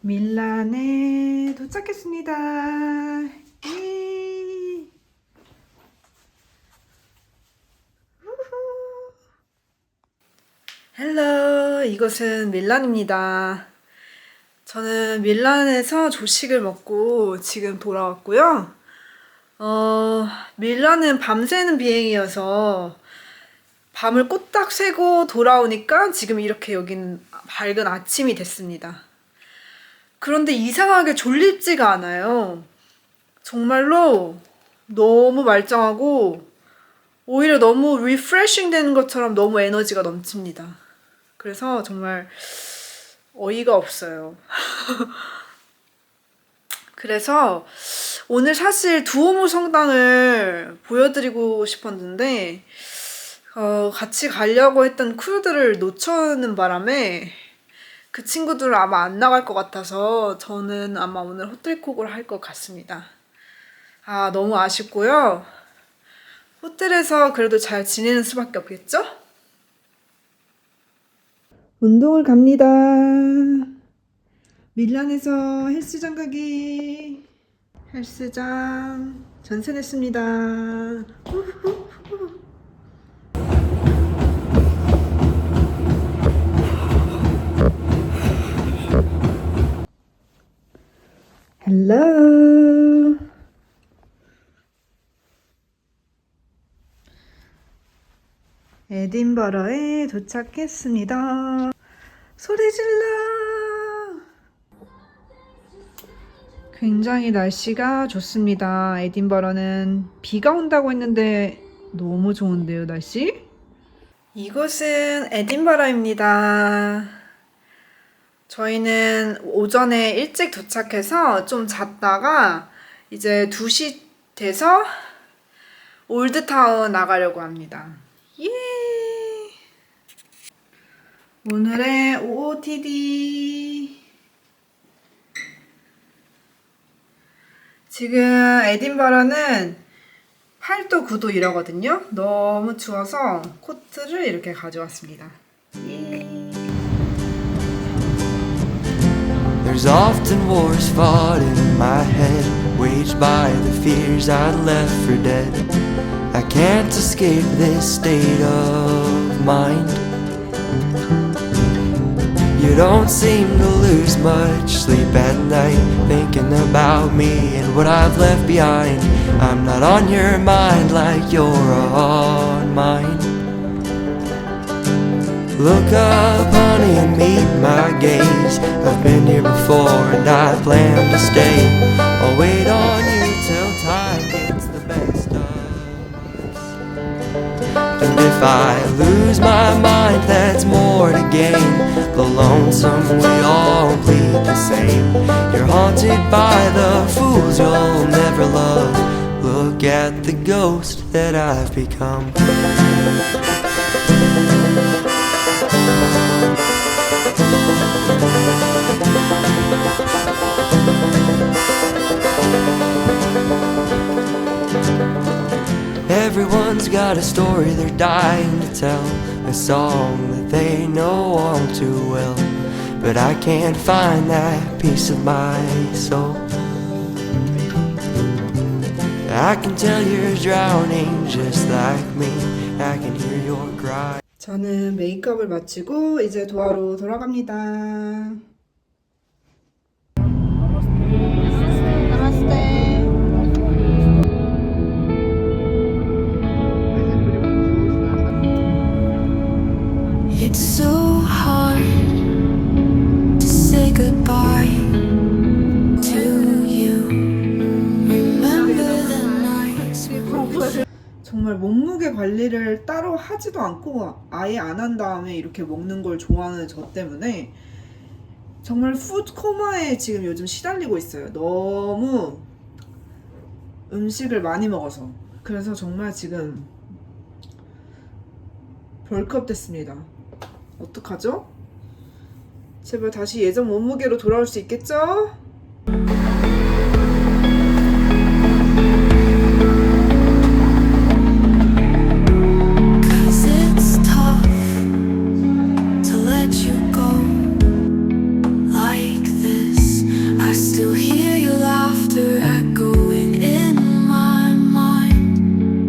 밀란에 도착했습니다. 예. 우후. 헬로, 이곳은 밀란입니다. 저는 밀란에서 조식을 먹고 지금 돌아왔고요. 어, 밀란은 밤새는 비행이어서 밤을 꼬딱 새고 돌아오니까 지금 이렇게 여기는 밝은 아침이 됐습니다. 그런데 이상하게 졸립지가 않아요. 정말로 너무 말짱하고 오히려 너무 리프레싱 되는 것처럼 너무 에너지가 넘칩니다. 그래서 정말 어이가 없어요. 그래서 오늘 사실 두오모 성당을 보여드리고 싶었는데 어, 같이 가려고 했던 크루들을 놓쳐는 바람에 그 친구들 아마 안 나갈 것 같아서 저는 아마 오늘 호텔콕을 할 것 같습니다. 아, 너무 아쉽고요. 호텔에서 그래도 잘 지내는 수밖에 없겠죠? 운동을 갑니다. 밀란에서 헬스장 가기. 헬스장 전세 냈습니다. 후후후. 에딘버러에 도착했습니다. 소리 질러! 굉장히 날씨가 좋습니다. 에딘버러는 비가 온다고 했는데 너무 좋은데요, 날씨? 이곳은 에딘버러입니다. 저희는 오전에 일찍 도착해서 좀 잤다가 이제 2시 돼서 올드타운 나가려고 합니다. 예! 오늘의 OOTD. 지금 에딘버러는 8도, 9도 이러거든요. 너무 추워서 코트를 이렇게 가져왔습니다. 예! There's often wars fought in my head, waged by the fears I left for dead. I can't escape this state of mind. You don't seem to lose much sleep at night, thinking about me and what I've left behind. I'm not on your mind like you're on mine. Look up, honey, and meet my gaze. I've been here before and I plan to stay. I'll If I lose my mind, that's more to gain. The lonesome, we all bleed the same. You're haunted by the fools you'll never love. Look at the ghost that I've become. Everyone's got a story they're dying to tell, a song that they know all too well. But I can't find that piece of my soul. I can tell you're drowning just like me. I can hear your cry. 저는 메이크업을 마치고 이제 도하로 돌아갑니다. It's so hard to say goodbye to you. Remember the nights we were 정말 몸무게 관리를 따로 하지도 않고 아예 안 한 다음에 이렇게 먹는 걸 좋아하는 저 때문에 정말 푸드 코마에 지금 요즘 시달리고 있어요. 너무 음식을 많이 먹어서. 그래서 정말 지금 벌크업 됐습니다. 어떡하죠? 제발 다시 예전 몸무게로 돌아올 수 있겠죠?